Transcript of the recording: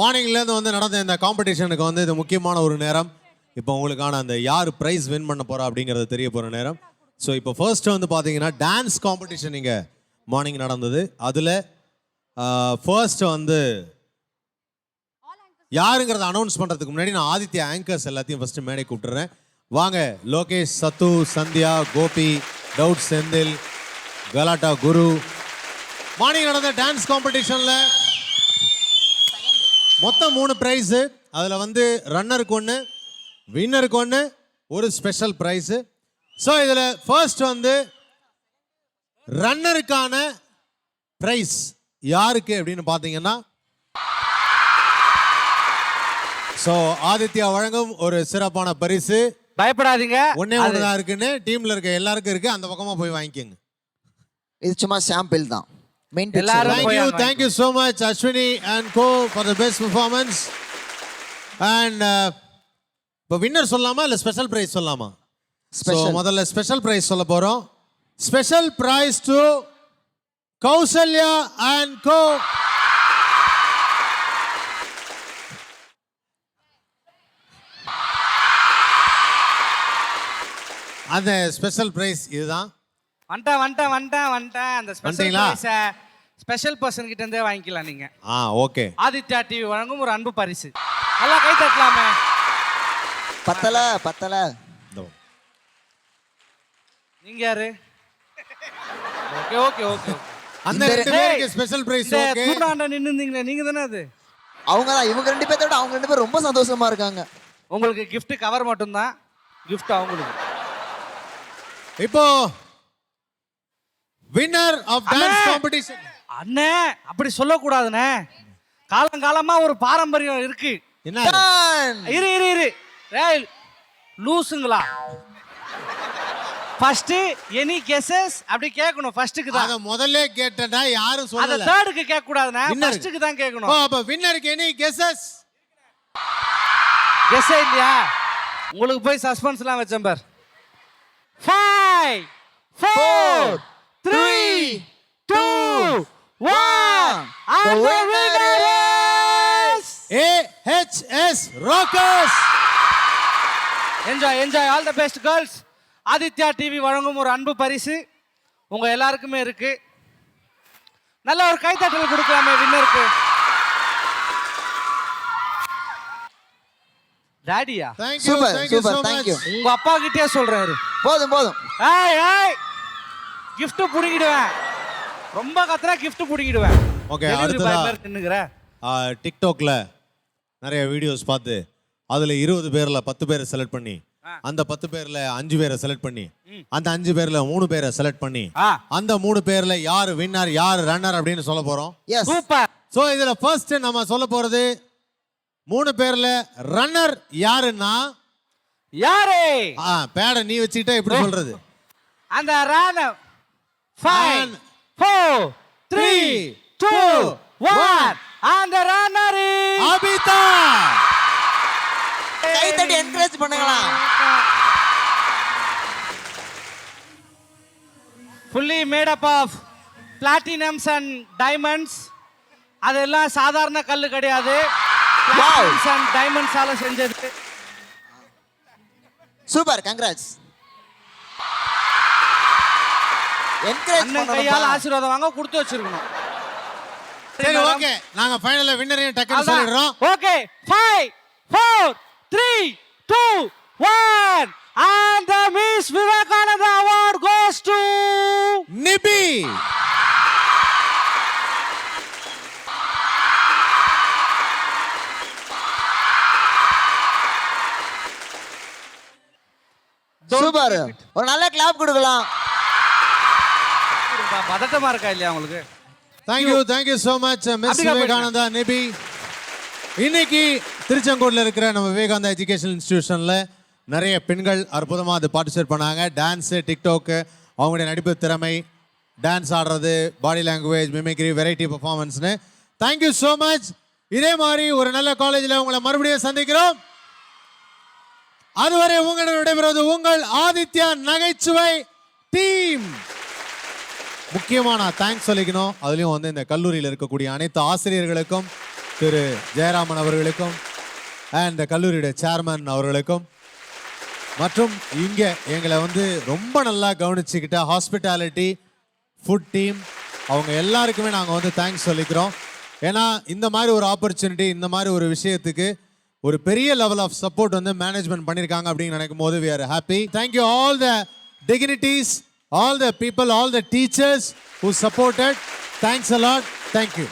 மார்னிங்லேருந்து வந்து நடந்த இந்த காம்படிஷனுக்கு வந்து இது முக்கியமான ஒரு நேரம். இப்போ உங்களுக்கான அந்த யார் ப்ரைஸ் வின் பண்ண போகிறா அப்படிங்கிறது தெரிய போகிற நேரம். ஸோ இப்போ ஃபர்ஸ்ட் வந்து பார்த்தீங்கன்னா டான்ஸ் காம்படிஷன் இங்கே மார்னிங் நடந்தது. அதில் ஃபர்ஸ்ட் வந்து யாருங்கிறத அனௌன்ஸ் பண்ணுறதுக்கு முன்னாடி நான் ஆதித்ய ஆங்கர்ஸ் எல்லாத்தையும் ஃபஸ்ட்டு மேடை கூப்பிட்டுறேன். வாங்க லோகேஷ் சத்து சந்தியா கோபி டவுட் செந்தில் கலாட்டா குரு. மார்னிங் நடந்த டான்ஸ் காம்படிஷனில் மொத்தம் மூணு ப்ரைஸு அதில் வந்து ரன்னருக்கு ஒன்று வின்னருக்கு ஒன்று ஒரு ஸ்பெஷல் ப்ரைஸு ஸோ இதில் ஃபர்ஸ்ட் வந்து ரன்னருக்கான ப்ரைஸ் யாருக்கு அப்படின்னு பார்த்தீங்கன்னா ஸோ ஆதித்யா வழங்கும் ஒரு சிறப்பான பரிசு. பயப்படாதீங்க. ஒன்னே ஒன்று தான் இருக்குன்னு டீமில் இருக்க எல்லாருக்கும் இருக்கு. அந்த பக்கமாக போய் வாங்கிக்கோங்க. இது சும்மா சாம்பிள் தான். Thank you, thank you so much, Ashwini and Co for the best performance. And uh, இப்போ வின்னர் சொல்லலாமா இல்லை ஸ்பெஷல் ப்ரைஸ் சொல்லலாமா ஸோ Special. முதல்ல ஸ்பெஷல் ப்ரைஸ் சொல்ல போகிறோம் special prize to Kausalya and co அந்த ஸ்பெஷல் ப்ரைஸ் இதுதான். வந்துட்டேன் வந்துட்டேன் வந்துட்டேன் வந்துட்டேன். அந்த ஸ்பெஷல்? ப்ரைஸை ஸ்பெஷல் பர்சன் கிட்ட இருந்தே வாங்கிக்கலாம் நீங்க. ஆ ஓகே. ஆதித்யா டிவி வழங்கும் ஒரு அன்பு பரிசு. நல்லா கை தட்டலாமே. பத்தல பத்தல. நீங்க யாரு? ஓகே ஓகே ஓகே அந்த ரெண்டு பேருக்கு ஸ்பெஷல் ப்ரைஸ் ஓகே. தூணாண்ட நின்று இருந்தீங்களே நீங்க தானே அது? அவங்க தான் இவங்க ரெண்டு பேர்த்த விட அவங்க ரெண்டு பேரும் ரொம்ப சந்தோஷமா இருக்காங்க. உங்களுக்கு gift கவர் மட்டும்தான் gift அவங்களுக்கு. இப்போ வின்னர் ஆஃப் டான்ஸ்! காம்படிஷன் அண்ணே அப்படி சொல்லக்கூடாதுண்ணே. காலங்காலமா ஒரு பாரம்பரியம் இருக்கு. என்ன இரு இரு இரு. ஏய் லூசுங்களா? ஃபர்ஸ்ட் எனி கெஸஸ் அப்படி கேட்கணும் ஃபர்ஸ்ட்க்கு தான். அத முதல்ல கேட்டனா யாரும் சொல்லல. அத தேர்டுக்கு கேட்க கூடாதுனா ஃபர்ஸ்ட்க்கு தான் கேட்கணும். ஓ அப்ப வின்னருக்கு எனி கெஸஸ் கெஸ் இல்லையா? உங்களுக்கு போய் சஸ்பென்ஸ்லாம் வச்சேன் பார். 5 4 The winner is A H S rockers enjoy enjoy all the best girls Aditya TV வழங்கும் ஒரு அன்பு பரிசு உங்க எல்லாருக்குமே இருக்கு. நல்ல ஒரு கைத்தட்டல் கொடுக்கலாமே வின்னருக்கு. டாடியா யூ Super, தேங்க் யூ. உங்க அப்பா கிட்டே சொல்றாரு போதும் போதும். ஏய் ஏய் gift புடிங்கிடுவேன். ரொம்ப கத்துனா gift புடிங்கிடுவேன் Okay, Delivery அடுத்ததா- டிக்டாக்ல நிறைய வீடியோஸ் பார்த்து அதுல இருபது பேர்ல பத்து பேரை செலக்ட் பண்ணி அந்த பத்து பேர்ல அஞ்சு பேரை செலக்ட் பண்ணி அந்த அஞ்சு பேர்ல மூணு பேரை செலக்ட் பண்ணி அந்த மூணு பேர்ல யார் வின்னர் யார் ரன்னர் அப்படின்னு சொல்ல போறோம். Yes super. ஸோ இதுல ஃபர்ஸ்ட் நம்ம சொல்ல போறது மூணு பேர்ல ரன்னர் யாருன்னா யாரே? ஆ, பேடை நீ வச்சுக்கிட்டா எப்படி சொல்றது? அந்த ரான One, four three two one அந்த ரன்னர் அபிதா. கை தட்டி என்கரேஜ் பண்ணுங்களா? Fully made up of platinums and diamonds அதெல்லாம் சாதாரண கல் கிடையாது. பிளாட்டினம்ஸ் அண்ட் டைமண்ட்ஸால செஞ்சது. சூப்பர் கங்க்ராட்ஸ் அண்ணன் கையால ஆசீர்வாதம் வாங்க கொடுத்து வச்சிருக்கணும். சரி ஓகே நாங்க ஃபைனல்ல வின்னரையும் டக்குன்னு சொல்லிடுறோம். Okay five four three two one and the miss Vivekananda award goes to Nibi super ஒரு நல்ல கிளாப் கொடுக்கலாம். பதட்டமா இருக்கா இல்லையா உங்களுக்கு? Thank you thank you so much miss Vivekananda Nibi. இன்னைக்கு திருச்செங்கோட்டில் இருக்கிற நம்ம விவேகானந்தா எஜுகேஷன் இன்ஸ்டிடியூஷனில் நிறைய பெண்கள் அற்புதமாக அது பார்ட்டிசிபேட் பண்ணாங்க. டான்ஸு டிக்டாக்கு அவங்களுடைய நடிப்பு திறமை டான்ஸ் ஆடுறது பாடி லாங்குவேஜ் மிமிக்ரி வெரைட்டி பர்ஃபார்மன்ஸ்னு தேங்க்யூ ஸோ மச் இதே மாதிரி ஒரு நல்ல காலேஜில் உங்களை மறுபடியும் சந்திக்கிறோம். அதுவரை உங்களிடம் விடைபெறுவது உங்கள் ஆதித்யா நகைச்சுவை டீம். முக்கியமாக நான் தேங்க்ஸ் சொல்லிக்கணும். அதுலேயும் வந்து இந்த கல்லூரியில் இருக்கக்கூடிய அனைத்து ஆசிரியர்களுக்கும் திரு ஜெயராமன் அவர்களுக்கும் அண்ட் கல்லூரியுடைய சேர்மன் அவர்களுக்கும். மற்றும் இங்கே எங்களை வந்து ரொம்ப நல்லா கவனிச்சுக்கிட்ட ஹாஸ்பிட்டாலிட்டி ஃபுட் டீம் அவங்க எல்லாருக்குமே நாங்கள் வந்து தேங்க்ஸ் சொல்லிக்கிறோம். ஏன்னா இந்த மாதிரி ஒரு ஆப்பர்ச்சுனிட்டி இந்த மாதிரி ஒரு விஷயத்துக்கு ஒரு பெரிய லெவல் ஆஃப் சப்போர்ட் வந்து மேனேஜ்மெண்ட் பண்ணியிருக்காங்க அப்படின்னு நினைக்கும் போது we are happy thank you all the dignities all the people, all the teachers who supported. Thanks a lot. Thank you.